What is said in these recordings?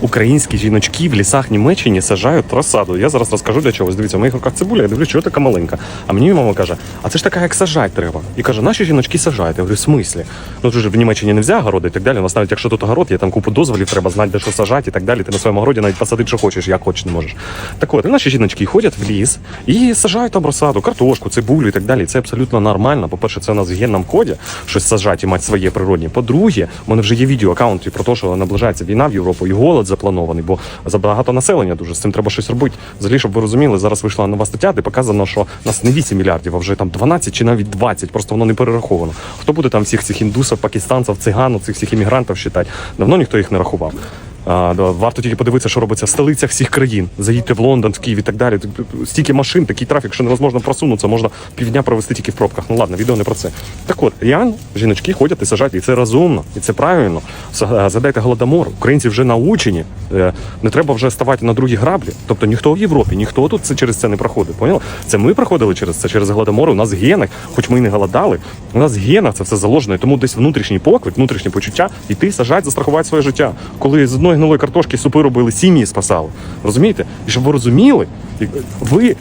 українські жіночки в лісах Німеччини сажають розсаду. Я зараз розкажу для чогось. Дивіться, в моїх руках цибуля, я дивлюсь, що така маленька. А мені мама каже, а це ж така, як сажать треба. І каже, наші жіночки сажають. Я говорю, в смислі? Ну тут же в Німеччині не можна городи і так далі. У нас навіть якщо тут город, є там купу дозволів, треба знати, де що сажати і так далі. Ти на своєму городі навіть посадити, що хочеш, як хочеш не можеш. Так от, і наші жіночки ходять в ліс і сажають там розсаду, картошку, цибулю і так далі. Це абсолютно нормально. По-перше, це у нас в генному коді щось сажати і мати своє природні. По-друге, у мене вже є відео аккаунти про те, що наближається війна в Європу і голод запланований, бо забагато населення дуже з цим треба щось робити. Взагалі, щоб ви розуміли, зараз вийшла нова стаття, де показано, що нас не 8 мільярдів, а вже там 12 чи навіть 20, просто воно не перераховано. Хто буде там всіх цих індусів, пакистанців, циган, цих всіх іммігрантів вважати? Давно ніхто їх не рахував. Варто тільки подивитися, що робиться в столицях всіх країн. Заїдьте в Лондон, в Київ і так далі. Стільки машин, такий трафік, що невозможно просунутися, можна півдня провести тільки в пробках. Ну ладно, відео не про це. Так от, реально, жіночки ходять і сажають, і це розумно, і це правильно. Задайте голодомор. Українці вже научені. Е, Не треба вже ставати на другі граблі. Тобто ніхто в Європі, ніхто тут це через це не проходить. Поняли? Це ми проходили через це, через Гладомор, У нас генах, хоч ми і не голодали, у нас гена це все заложено. Тому десь внутрішній поклик, внутрішнє почуття, іти сажать, застрахувати своє життя. Коли з одної гнилої картошки супи робили, сім'ї спасали. Розумієте? І щоб ви розуміли, ви.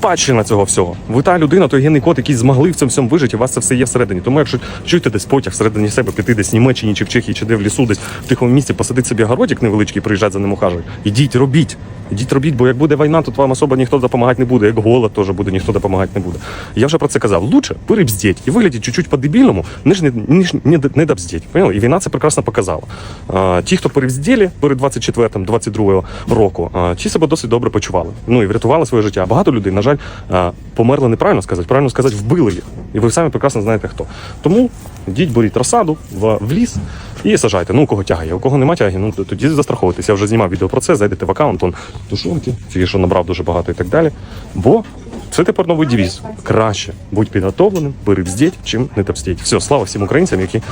Спадщина цього всього. Ви та людина, той генний код, який змогли в цьому всьому вижити, у вас це все є всередині. Тому якщо чуєте десь потяг всередині себе, піти десь в Німеччині чи в Чехії, чи де в лісу, десь в тихому місці, посадити собі городик невеличкий, приїжджати за ним ухажувати. Ідіть, робіть. Ідіть робіть, бо як буде війна, тут вам особо ніхто допомагати не буде. Як голод теж буде, ніхто допомагати не буде. Я вже про це казав. Лучше перебздіть і виглядіть чуть-чуть по-дебільному, ніж не, ніж не, не добздіть. Поняли? І війна це прекрасно показала. А, ті, хто перебзділи перед 24-22 року, а, ті себе досить добре почували. Ну і врятували своє життя. Багато людей, на жаль, а, померли неправильно сказати, правильно сказати, вбили їх. І ви самі прекрасно знаєте хто. Тому йдіть, беріть розсаду в, в ліс і сажайте. Ну, у кого тягає, у кого нема тяги, ну тоді застраховуйтесь. Я вже знімав відео про це, зайдете в аккаунт, он тушонки, тільки що набрав дуже багато і так далі. Бо це тепер новий девіз. Краще будь підготовленим, бери бздіть, чим не топстіть. Все, слава всім українцям, які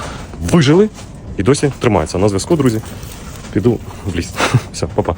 вижили і досі тримаються. На зв'язку, друзі. Піду в ліс. Все, па-па.